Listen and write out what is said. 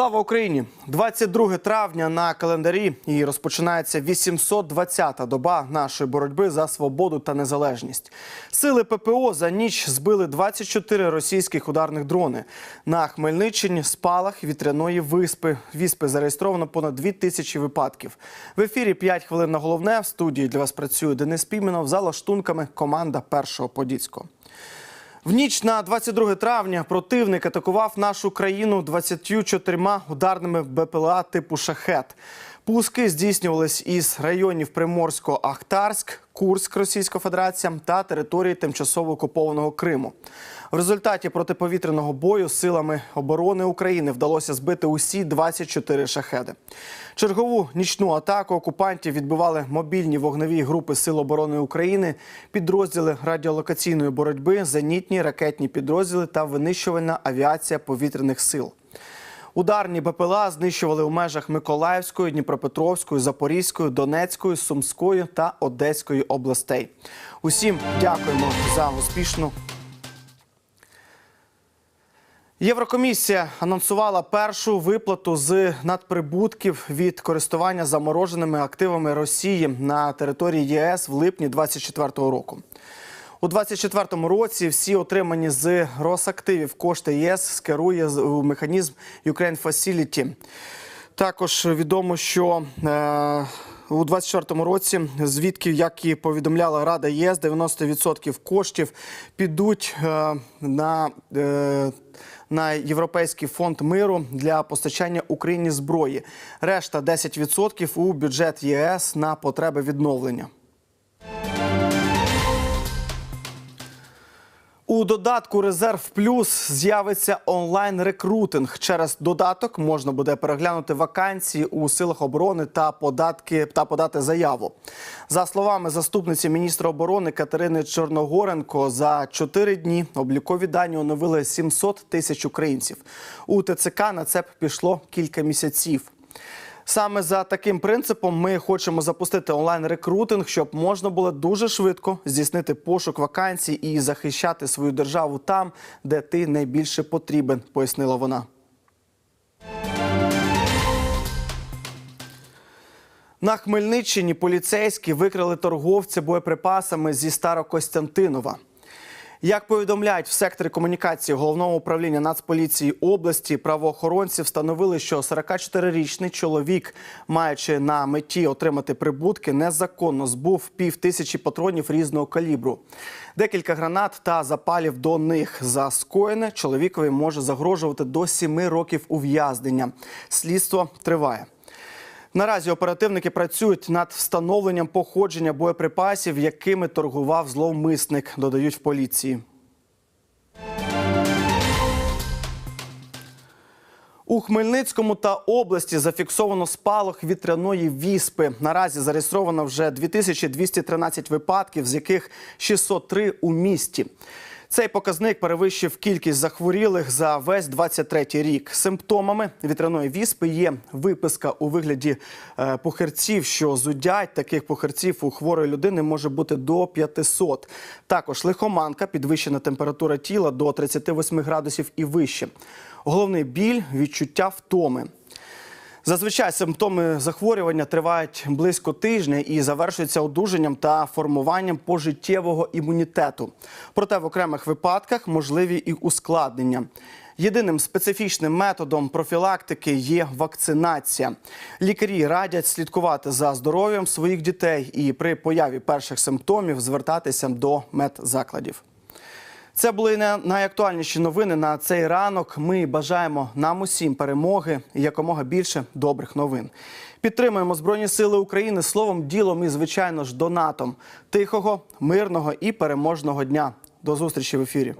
Слава Україні! 22 травня на календарі і розпочинається 820-та доба нашої боротьби за свободу та незалежність. Сили ППО за ніч збили 24 російських ударних дрони. На Хмельниччині спалах вітряної виспи. Віспи зареєстровано понад 2 тисячі випадків. В ефірі 5 хвилин на головне. В студії для вас працює Денис Піменов. За лаштунками команда першого Подільського. В ніч на 22 травня противник атакував нашу країну 24 ударними БПЛА типу шахет. Пуски здійснювались із районів Приморсько-Ахтарськ, Курськ, Російська Федерація та території тимчасово окупованого Криму. В результаті протиповітряного бою силами оборони України вдалося збити усі 24 шахеди. Чергову нічну атаку окупантів відбивали мобільні вогневі групи Сил оборони України, підрозділи радіолокаційної боротьби, зенітні ракетні підрозділи та винищувальна авіація повітряних сил. Ударні БПЛА знищували у межах Миколаївської, Дніпропетровської, Запорізької, Донецької, Сумської та Одеської областей. Усім дякуємо за успішну. Єврокомісія анонсувала першу виплату з надприбутків від користування замороженими активами Росії на території ЄС в липні 2024 року. У 2024 році всі отримані з Росактивів кошти ЄС скерує у механізм Ukraine Facility. Також відомо, що е, у 2024 році, звідки, як і повідомляла Рада ЄС, 90% коштів підуть е, на, е, на Європейський фонд миру для постачання Україні зброї. Решта 10% у бюджет ЄС на потреби відновлення. У додатку Резерв Плюс з'явиться онлайн рекрутинг. Через додаток можна буде переглянути вакансії у силах оборони та податки та подати заяву. За словами заступниці міністра оборони Катерини Чорногоренко, за чотири дні облікові дані оновили 700 тисяч українців. У ТЦК на це пішло кілька місяців. Саме за таким принципом ми хочемо запустити онлайн-рекрутинг, щоб можна було дуже швидко здійснити пошук вакансій і захищати свою державу там, де ти найбільше потрібен, пояснила вона. На Хмельниччині поліцейські викрили торговця боєприпасами зі Старокостянтинова. Як повідомляють в секторі комунікації головного управління Нацполіції області, правоохоронці встановили, що 44-річний чоловік, маючи на меті отримати прибутки, незаконно збув пів тисячі патронів різного калібру. Декілька гранат та запалів до них за скоєне чоловікові може загрожувати до 7 років ув'язнення. Слідство триває. Наразі оперативники працюють над встановленням походження боєприпасів, якими торгував зловмисник, додають в поліції. У Хмельницькому та області зафіксовано спалах вітряної віспи. Наразі зареєстровано вже 2213 випадків, з яких 603 у місті. Цей показник перевищив кількість захворілих за весь 23 рік. Симптомами вітряної віспи є виписка у вигляді е, пухирців, що зудять. Таких пухирців у хворої людини може бути до 500. Також лихоманка, підвищена температура тіла до 38 градусів і вище. Головний біль відчуття втоми. Зазвичай симптоми захворювання тривають близько тижня і завершуються одужанням та формуванням пожиттєвого імунітету. Проте в окремих випадках можливі і ускладнення. Єдиним специфічним методом профілактики є вакцинація. Лікарі радять слідкувати за здоров'ям своїх дітей і при появі перших симптомів звертатися до медзакладів. Це були на- найактуальніші новини на цей ранок. Ми бажаємо нам усім перемоги і якомога більше добрих новин. Підтримуємо Збройні Сили України словом, ділом і, звичайно ж, донатом. Тихого, мирного і переможного дня. До зустрічі в ефірі.